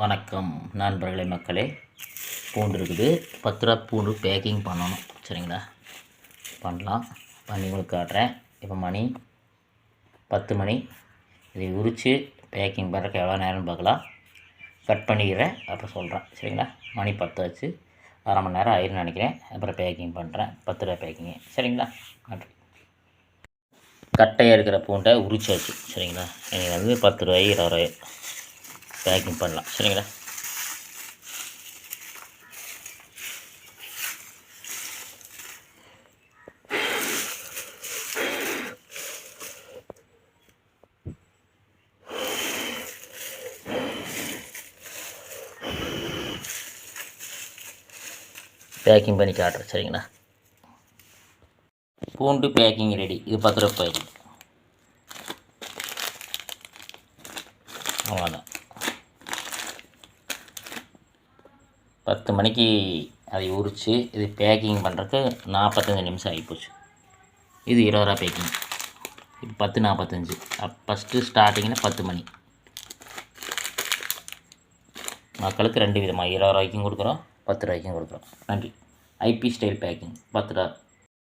வணக்கம் நண்பர்களே மக்களே. பூண்டு இருக்குது பத்து ரூபா பூண்டு பேக்கிங் பண்ணணும். சரிங்களா? பண்ணலாம். பண்ணி உங்களுக்கு காட்டுறேன். இப்போ மணி பத்து மணி. இதை உரித்து பேக்கிங் பண்ணுறக்கு எவ்வளோ நேரம்னு பார்க்கலாம். கட் பண்ணிக்கிறேன். அப்புறம் சொல்கிறேன் சரிங்களா? மணி பத்து வச்சு அரை மணி நேரம் ஆயிரும்னு நினைக்கிறேன். அப்புறம் பேக்கிங் பண்ணுறேன் பத்து ரூபா பேக்கிங்கு. சரிங்களா? நன்றி கட்டையாக இருக்கிற பூண்டை உரிச்சாச்சு. சரிங்களா? எனக்கு வந்து பத்து ரூபாய் இருபது ரூபாய். பேக்கிங் பண்ணலாம். சரிங்களா? பேக்கிங் பண்ணி காட்டுறேன் சரிங்களா? பூண்டு பேக்கிங் ரெடி. இது பத்து ரூபாய் பேக்கிங் அவ்வளோதான் பத்து மணிக்கு அதை உரித்து இது பேக்கிங் பண்ணுறதுக்கு நாற்பத்தஞ்சு நிமிஷம் ஆகிப்போச்சு இது இருபது ரூபா பேக்கிங். இது பத்து நாற்பத்தஞ்சு ஃபஸ்ட்டு ஸ்டார்டிங்கில் பத்து மணி. மக்களுக்கு ரெண்டு விதமாக இருபது ரூபாய்க்கும் கொடுக்குறோம் பத்து ரூபாய்க்கும் கொடுக்குறோம். நன்றி. ஐபி ஸ்டைல் பேக்கிங் பத்து ரூபா.